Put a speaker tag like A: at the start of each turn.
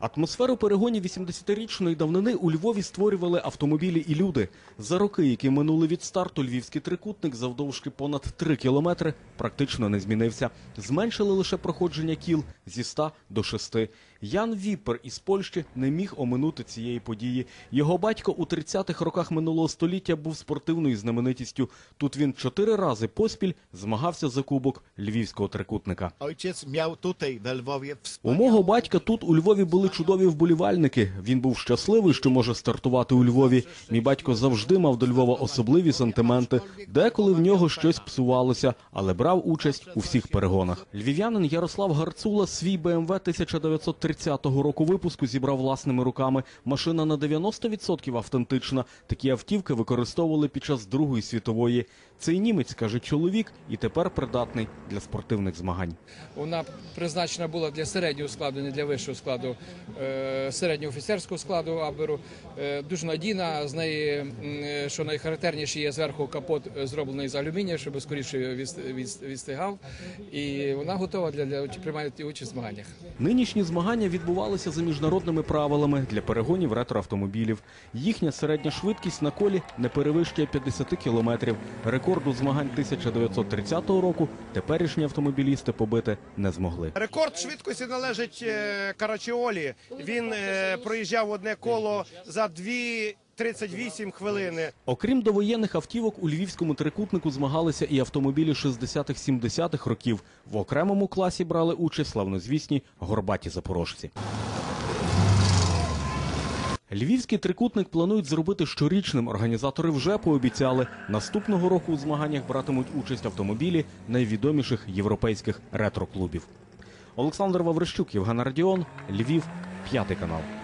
A: Атмосферу перегонів 80-річної давнини у Львові створювали автомобілі і люди. За роки, які минули від старту, львівський трикутник завдовжки понад 3 кілометри практично не змінився. Зменшили лише проходження кіл зі 100 до 6. Ян Віпер із Польщі не міг оминути цієї події. Його батько у 30-х роках минулого століття був спортивною знаменитістю. Тут він чотири рази поспіль змагався за кубок львівського трикутника. У мого батька тут у Львові були чудові вболівальники. Він був щасливий, що може стартувати у Львові. Мій батько завжди мав до Львова особливі сантименти. Деколи в нього щось псувалося, але брав участь у всіх перегонах. Львів'янин Ярослав Гарцула свій БМВ 1930 року випуску зібрав власними руками. Машина на 90% автентична. Такі автівки використовували під час Другої світової. Цей німець каже чоловік, і тепер придатний для спортивних змагань.
B: Вона призначена була для середнього складу, не для вищого складу, середнього офіцерського складу Аберу. Е, Дуже надійна. З неї, е, що найхарактерніше, є зверху капот е, зроблений з алюмінія, щоб скоріше відст- відст- відстигав. І вона готова для, для приймати участь в змаганнях.
A: Нинішні змагання відбувалися за міжнародними правилами для перегонів ретроавтомобілів. Їхня середня швидкість на колі не перевищує 50 кілометрів. Рекорду змагань 1930 року теперішні автомобілісти побити не змогли.
C: Рекорд швидкості належить е, Він е, проїжджав одне коло за 2,38 хвилини.
A: Окрім довоєнних автівок, у львівському трикутнику змагалися і автомобілі 60-70-х років. В окремому класі брали участь славнозвісні горбаті запорожці. Львівський трикутник планують зробити щорічним. Організатори вже пообіцяли. Наступного року у змаганнях братимуть участь автомобілі найвідоміших європейських ретро-клубів. Олександр Ваврищук, Євген Радіон, Львів, п'ятий канал.